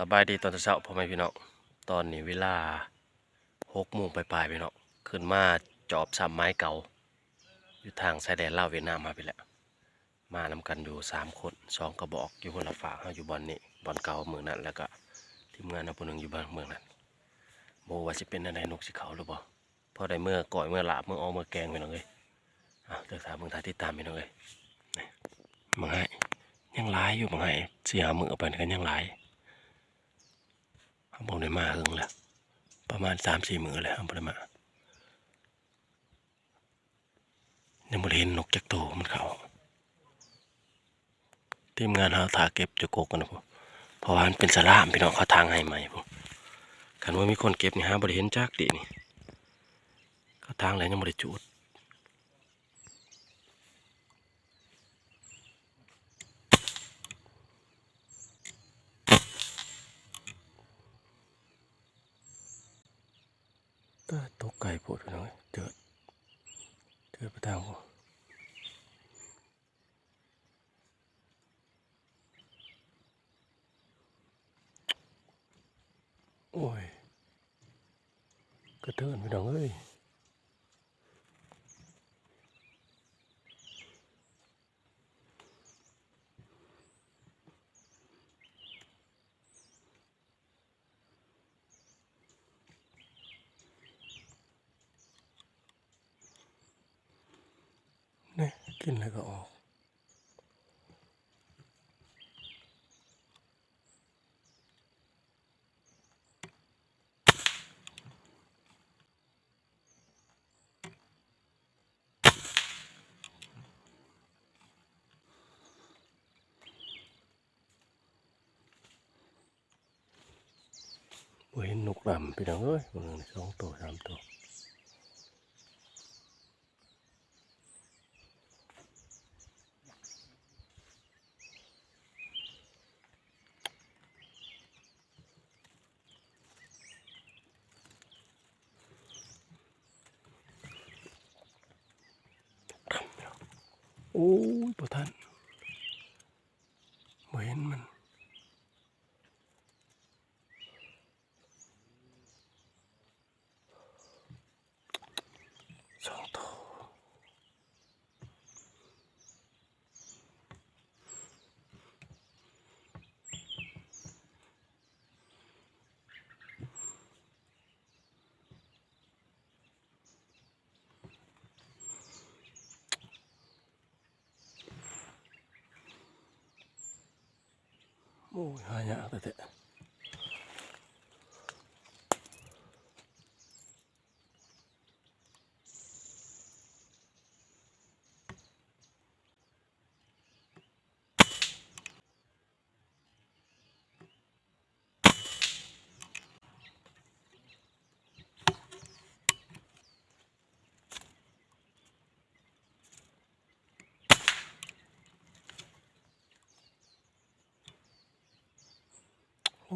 สบายดีตอนเช้าพ่อแม่พี่น้องตอนนี้เวลาหกโมงปลายๆพี่น้องขึ้นมาจอบซ้ำไม้เก่า อยู่ทางชายแดนลาวเวียดนามมาไปแล้วมานำกันอยู่สามคนสองกระบอกอยู่คนละฝากเขาอยู่บอลนี้บอลเก่าเมืองนั้นแล้วก็ทีมงานเอาคนหนึ่งอยู่บ้านเมืองนั้นโบว่าสิเป็นอะไรนกสิเขาหรือเปล่าพอได้เมื่อก่อยเมื่อลาบเมื่อออเมื่อแกงพี่น้องเลยอะเดี๋ยวถามเมืองไทยที่ตามพี่น้องเลยมืองไห้ยังหลายอยู่มืองไห้เสียมือไปกันยังหลาย เขาบอกได้มาหึงแล้วประมาณสามสี่มือแล้วเขาบอกได้มายังได้เห็นนกจักโตมันเขาทีมงานเขาถาเก็บจุกกกันนะพวกเพราะว่ามันเป็นสลามพี่น้องเขาทางให้ใหม่พวกคันว่ามีคนเก็บนี่ฮะบ่ได้เห็นจักดินี่เขาทางแล้วยังบ่ได้จุดตาตกไก่ปวดพี่น้องเอ้ยเดือดเดือดไปทางพวก โอ้ย กระเทินไปน้องเอ้ยนี่กินแล้วก็ออก บ่เห็นนกลำพี่น้องเอ้ยบางนึงสองตัวสามตัวโอ้ยปท่านบ่เห็นมัน สองตัว โอ้ยหายา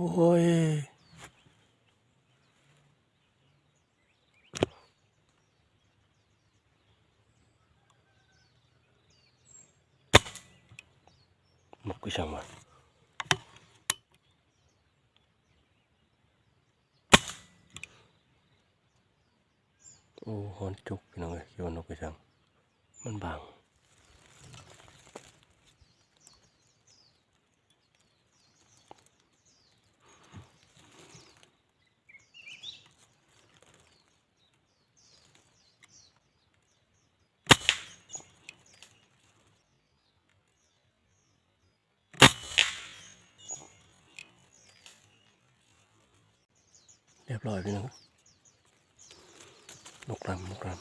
Ой. Мукушама. โอ้หอนจุกนะเว้ยโยนออกไปทางมันบาง เรียบร้อยพี่น้องนกรำนกรำ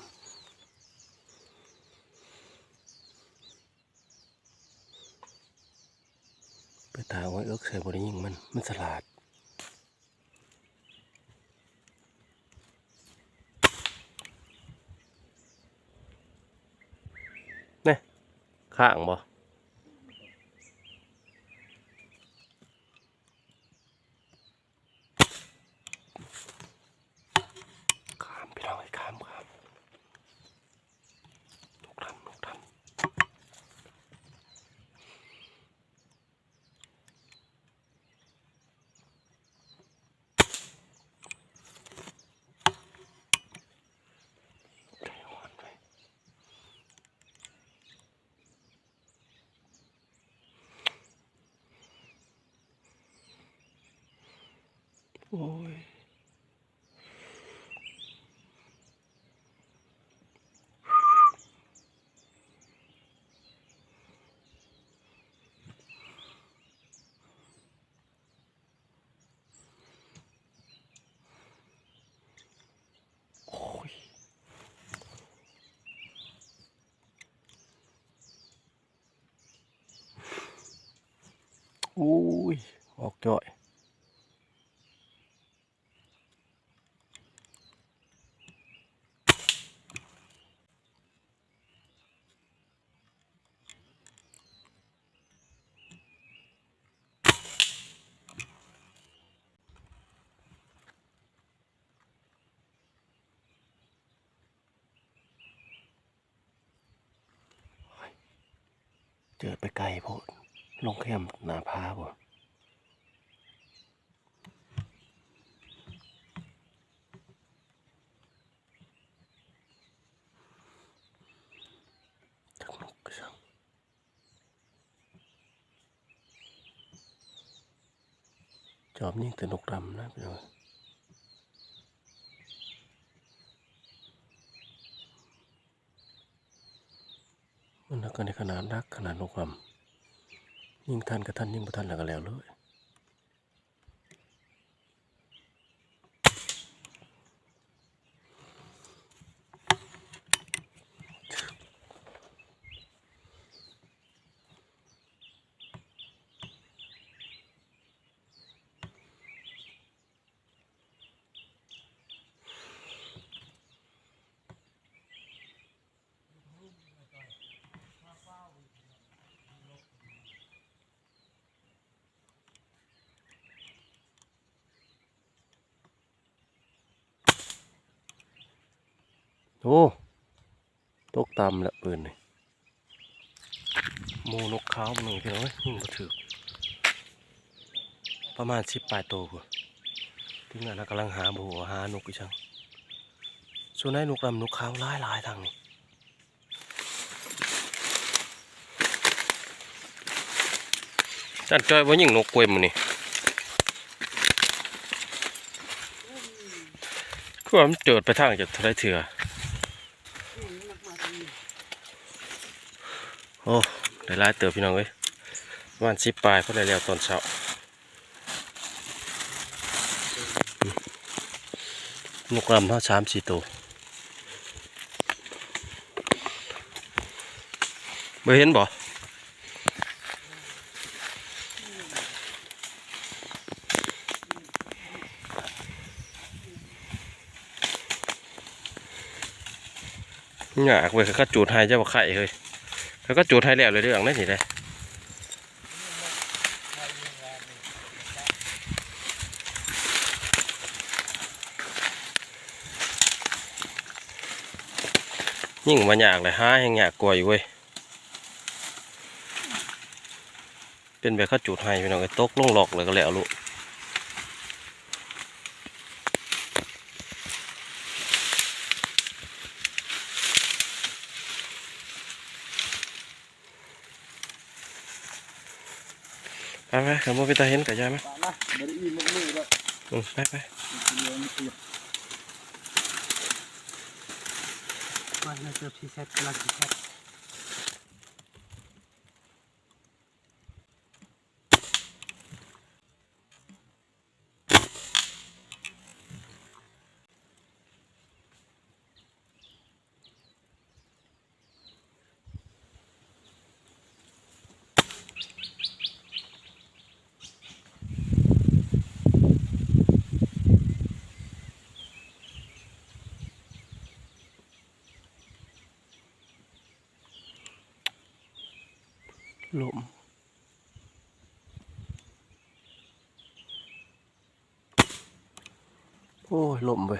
ไปตาไว้เอิกใส่บริยิงมัน มันสลาดนี่ข้างบ่ข้ามพี่น้องไอ้ข้ามข้ามนกรำนกรำ โอ้ยโอ้ยอุ้ยออกจ่อย เจอไปไกลโพดลงแคมหนาพาบ่จักนกก็ช่างจอบนิ่งแต่นกดำนะพี่น้อง แล้วก็ในขนาดรักขนาดนความ ยิ่งท่านกับท่านยิ่งประท่านแล้วก็แล้วเลย อ้ ตกตำละปืนนี่โมนกขาวมันหนึ่งพี่น้อยยิ่งบ่ถือประมาณสิบปลายโตกูทีมงานน่ะกำลังหาบูหานกอีช่างส่วนไอ้นกดำนกขาวหลายหลายทางนี่จันจอยว่ายิงนกกวยมันนี่ความเจิดไปทางจากทะเลเถื่อ โอ้ได้ลายเติบพี่น้องเอ้ยประมาณสิบปลายเพราะได้แล้วตอนเช้าอืมกลำเท่าสามสี่ตัวไม่เห็นบ่อยากเว้ยเขาจูดให้เจ้าบ่ไข่เฮ้ย แล้วก็จูดให้แล้วเลยเรื่องนั้นสิเลยยิ่งมาอยากเลยหาแห่งอยากกลัวอยู่เว้ยเป็นแบบเข้าจูดให้พี่น้องไอ้ตกลงหลอกเลยก็แล้วลูก ไปไปขับรถไปตาเห็นกับยายไหมปะนะไม่ได้อิ่มมือแล้วอืมไปไปเดี๋ยวมันเปียกก่อนเราเจอพีเซ็ตกำลังพีเซ็ต ลม โอ้ย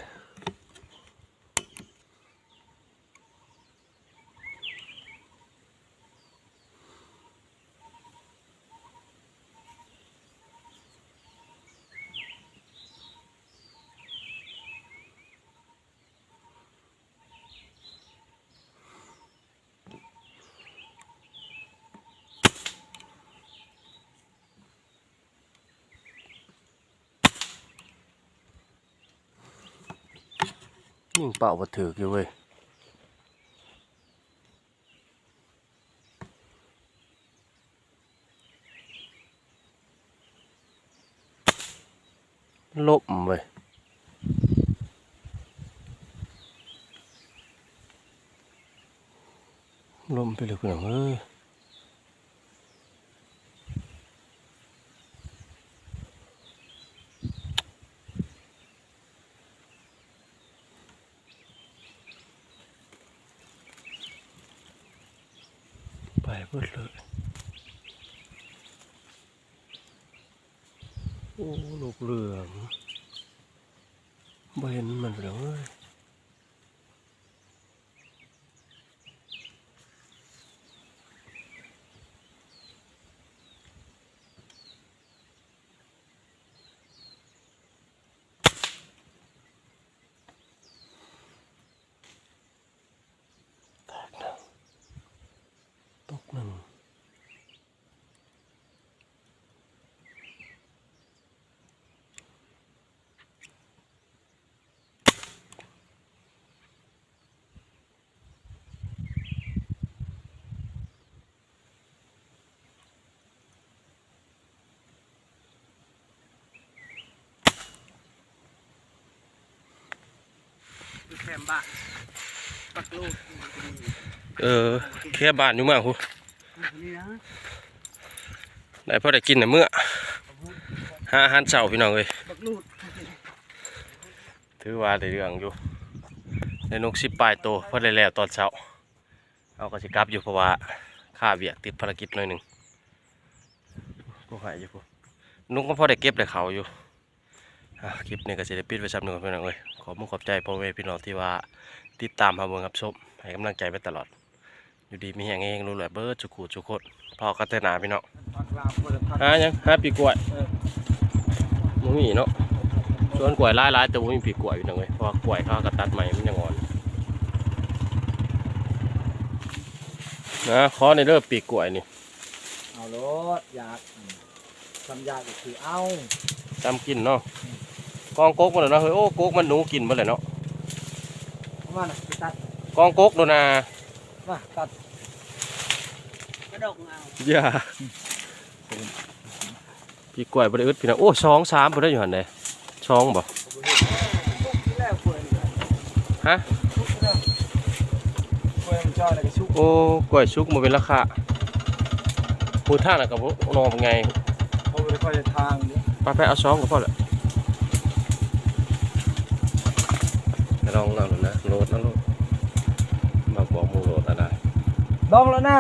ยิงเป่าบ่ถือกอยู่เว้ยลบเว้ยลมไปเลยคุณหนังเอ้ยไป เพื่อเลยโอ้ลูกเหลืองบ่เห็นมันเลยเว้ย ตกหนึ่งอยู่แคมบ้านปักลูกเออ แค่บ้านอยู่เมื่อหู นี่นะได้พอได้กินในเมื่อหาอาหารเช้าพี่น้องเอ้ยถือว่าได้เรื่องอยู่ในนกสิบปลายโตพอได้แล้วตอนเช้าเอากระสิกลับอยู่เพราะว่าข้าเบียกติดภารกิจหน่อยหนึ่งก็หายอยู่พูนุกก็พอได้เก็บได้เขาอยู่คลิปนี้ก็จะได้ปิดไว้ซ้ำหนึ่งพี่น้องเอ้ยขอบมุณขอบใจพ่อแม่พี่น้องที่ว่าติดตามหาเบิ่งครับชมให้กำลังใจไปตลอด อยู่ดีมีแหงเองรู้แหละเบิร์ดจุกูจุกคนพอกันเตหนาพี่น้องพักลามบ่ได้พักหายังหาปีกล้วยเออมึงมีเนาะส่วนกล้วยหลายๆแต่ว่ามีปีกล้วยอยู่หนึ่งเลยเพราะว่ากล้วยเขาก็ตัดใหม่มันยังอ่อนนะขอในเริ่มปีกล้วยนี่เอารถอยากอืมทำยากก็คือเอาจำกินเนาะกองกกมันเลยเนาะเฮ้ยโอ้กกมันหนูกินมาเลยเนาะเอามาน่ะไปตัดกองกกโดนนา มาตัดกระดกเอาอย่าปีกล้วยบริอึดพี่น้องโอ้สองสามบริได้อยู่หันเลยช่องบ่ทุกที่แล้วป่วยเลยฮะทุกที่แล้วป่วยมันชอบอะไรก็ชุกโอ้กล้วยชุกมาเป็นราคาพูดท่าน่ะกับนองเป็นไงเขาบ่ได้ค่อยจะทางเด้อไปไปเอาซองก็พอแหละลองลองดูนะโหลดนะโหลดมาบอกหมูโหลดอะไร ลองแล้วนะ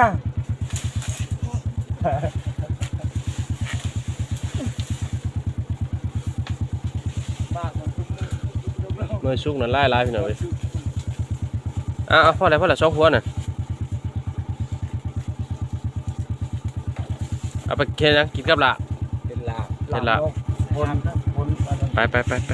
มากมันทุกมื้อทุกมื้อหน่วยชุกนั่นไล่ไล่พี่หน่อยเว้ยอะเอาพอแล้วพอแล้วซองหัวน่ะเอาไปเคนยังกินกับละเป็นลาบเป็นลาบ บนบนอันนั้นไปไปไปไป